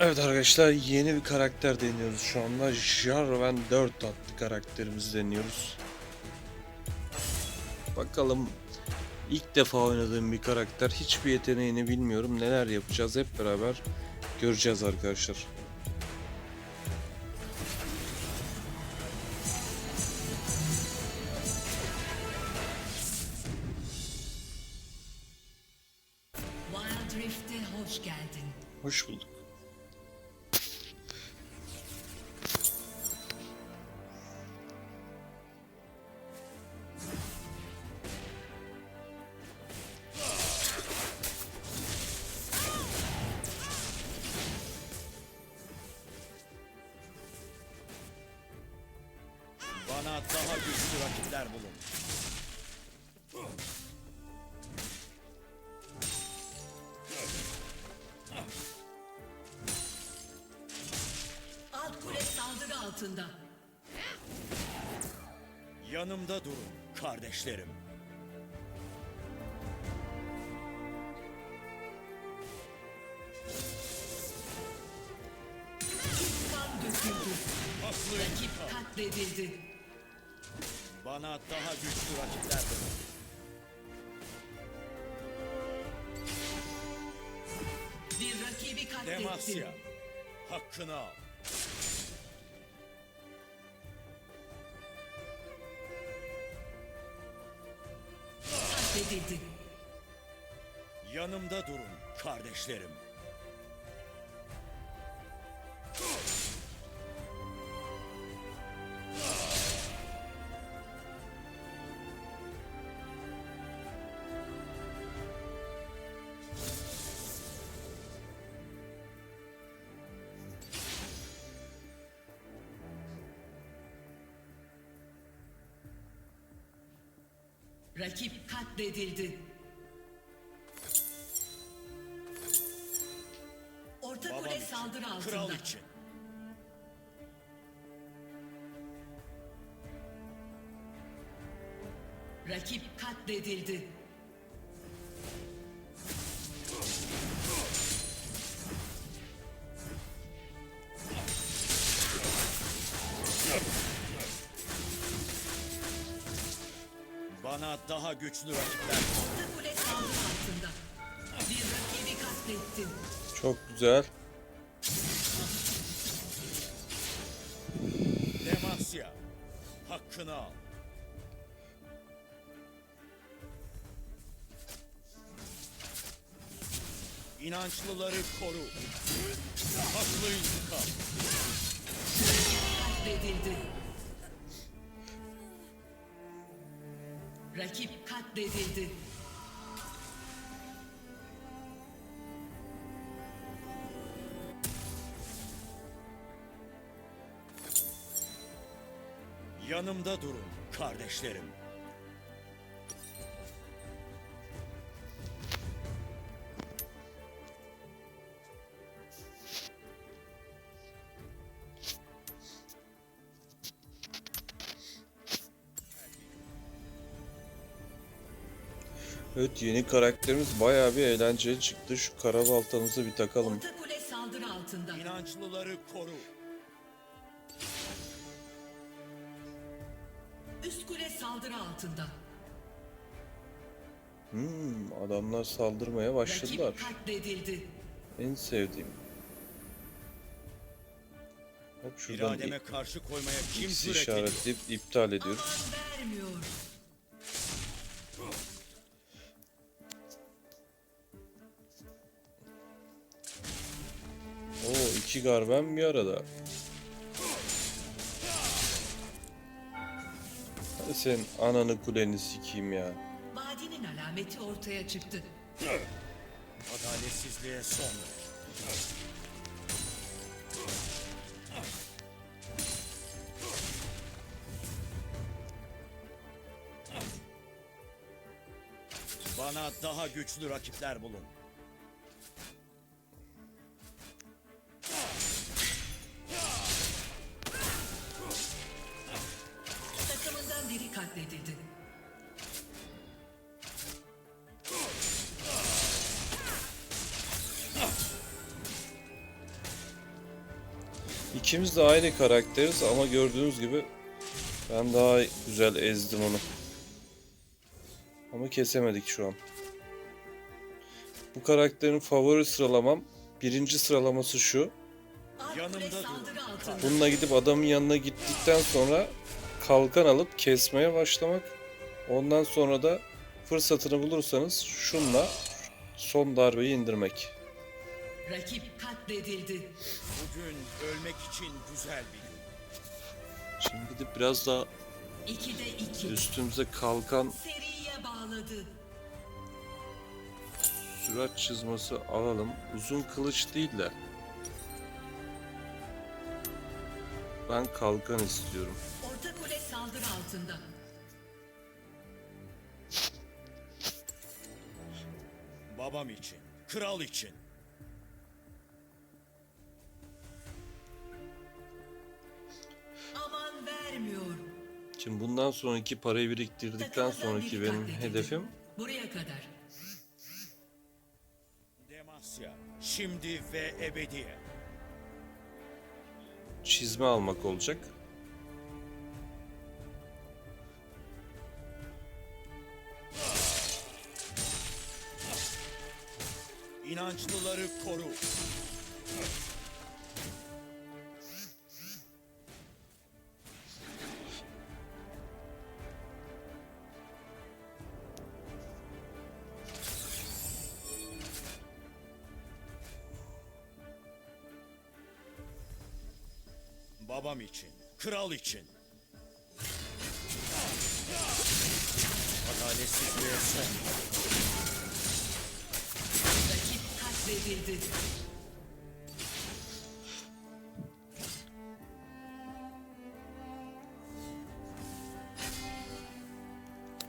Evet arkadaşlar yeni bir karakter deniyoruz şu anda. Jarvan 4 adlı karakterimizi deniyoruz. Bakalım ilk defa oynadığım bir karakter. Hiçbir yeteneğini bilmiyorum. Neler yapacağız hep beraber göreceğiz arkadaşlar. Wild Rift'e hoş geldin. Hoş bulduk. Daha güçlü rakipler bulun. Alt kule saldırı altında. Yanımda durun kardeşlerim. Haklı Rakip katledildi. Bana daha güçlü rakipler bulun. Bir rakibi katlettin. Demasya. Hakkını al. Katledildi. Yanımda durun kardeşlerim. Rakip katledildi. Orta Babam kule için, saldırı kral altında. için. Rakip katledildi. Rakibi katlettin. Çok güzel. Demasya. Hakkını al. İnançlıları koru. Haklı intikam. Katledildi. Rakip katledildi. Yanımda durun kardeşlerim. Evet yeni karakterimiz bayağı bir eğlenceli çıktı. Şu kara baltamızı bir takalım. Orta kule saldırı altında. İnançlıları koru. Üst kule saldırı altında. Hmm, adamlar saldırmaya başladılar. Rakip katledildi. En sevdiğim. Hop şuradan İrademe karşı koymaya kim X işaretleyip iptal ediyoruz. Aman vermiyor. İki garben bir arada. Hadi sen ananı kuleni sikeyim ya. Vadinin alameti ortaya çıktı. Adaletsizliğe son ver. Bana daha güçlü rakipler bulun. İkimiz de aynı karakteriz ama gördüğünüz gibi ben daha güzel ezdim onu. Ama kesemedik şu an. Bu karakterin favori sıralamam birinci sıralaması şu. Bununla gidip adamın yanına gittikten sonra kalkan alıp kesmeye başlamak. Ondan sonra da fırsatını bulursanız şunla son darbeyi indirmek. Rakip katledildi. Bugün ölmek için güzel bir gün. Şimdi gidip biraz daha 2'de 2. üstümüze kalkan Seriye bağladı. sürat çizması alalım. Uzun kılıç değil de ben kalkan istiyorum. Orta kule saldırı altında. Babam için, kral için. Şimdi bundan sonraki parayı biriktirdikten sonraki benim hedefim Buraya kadar. Demasya, şimdi ve ebediye. çizme almak olacak. İnançlıları koru. Babam için, kral için. Adaletsizliğe son. Rakip katledildi.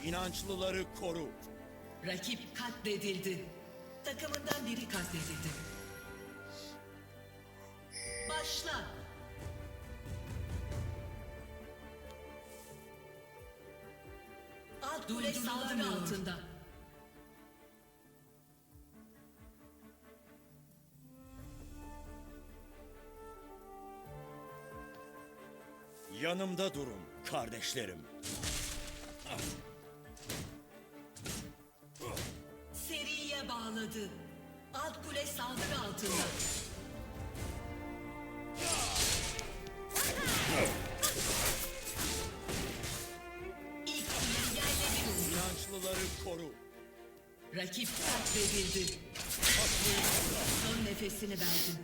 İnançlıları koru. Rakip katledildi. Takımından biri katledildi. Altında. Yanımda durun kardeşlerim. Seriye bağladı. Alt kule saldırı altında. Rakip katledildi. Son nefesini verdin.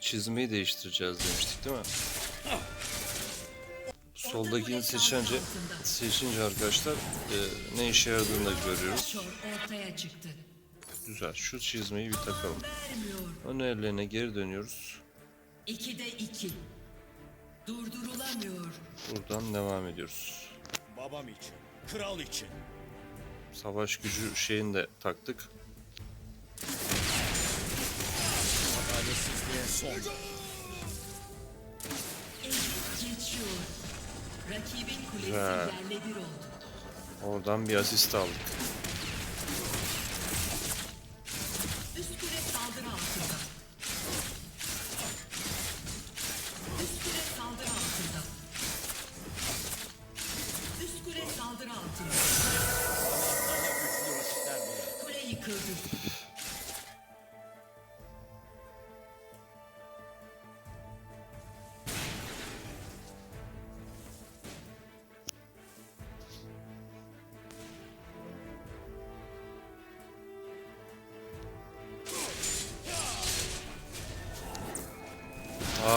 Çizmeyi değiştireceğiz demiştik değil mi? Soldakini seçince, seçince arkadaşlar e, ne işe yaradığını da görüyoruz. Ortaya çıktı. Güzel. Şu çizmeyi bir takalım. Ön ellerine geri dönüyoruz. İkide iki. Durdurulamıyor. Buradan devam ediyoruz. Babam için, kral için. Savaş gücü şeyini de taktık. Adaletsizliğe son. Güzel. Oradan bir asist aldık.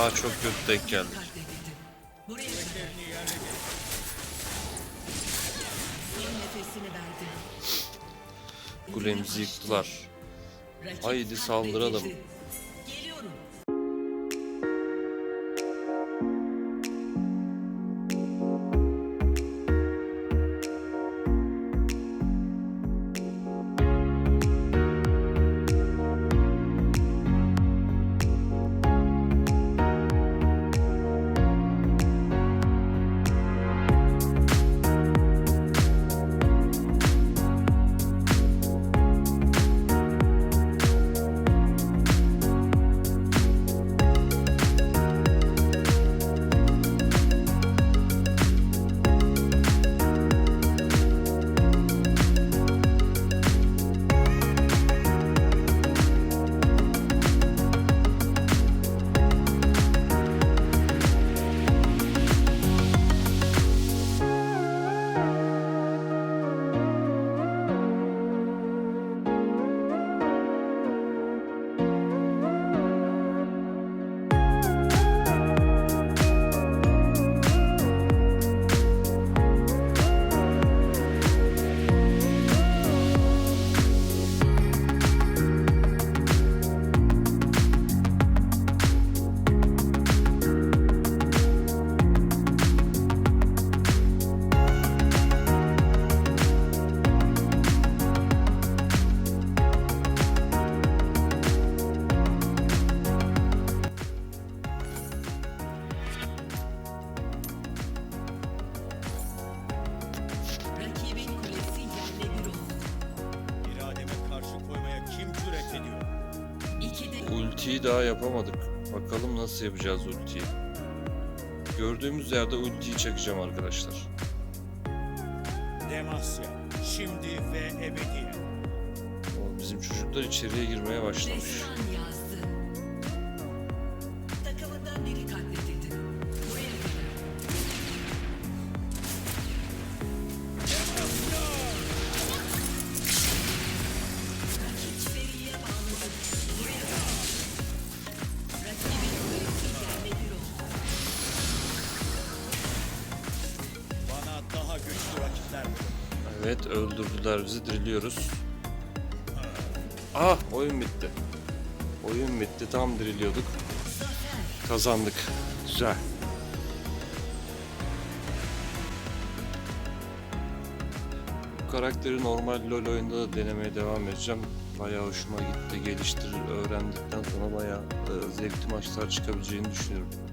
Aa çok kötü denk geldik. Kulemizi yıktılar. Haydi saldıralım. Daha yapamadık. Bakalım nasıl yapacağız ultiyi. Gördüğümüz yerde ultiyi çakacağım arkadaşlar. Demasya. Şimdi ve ebediyen. O bizim çocuklar içeriye girmeye başlamış. Evet öldürdüler bizi diriliyoruz. Ah oyun bitti. Oyun bitti tam diriliyorduk. Kazandık. Güzel. Bu karakteri normal LoL oyunda da denemeye devam edeceğim. Bayağı hoşuma gitti. Geliştir, öğrendikten sonra bayağı e, zevkli maçlar çıkabileceğini düşünüyorum.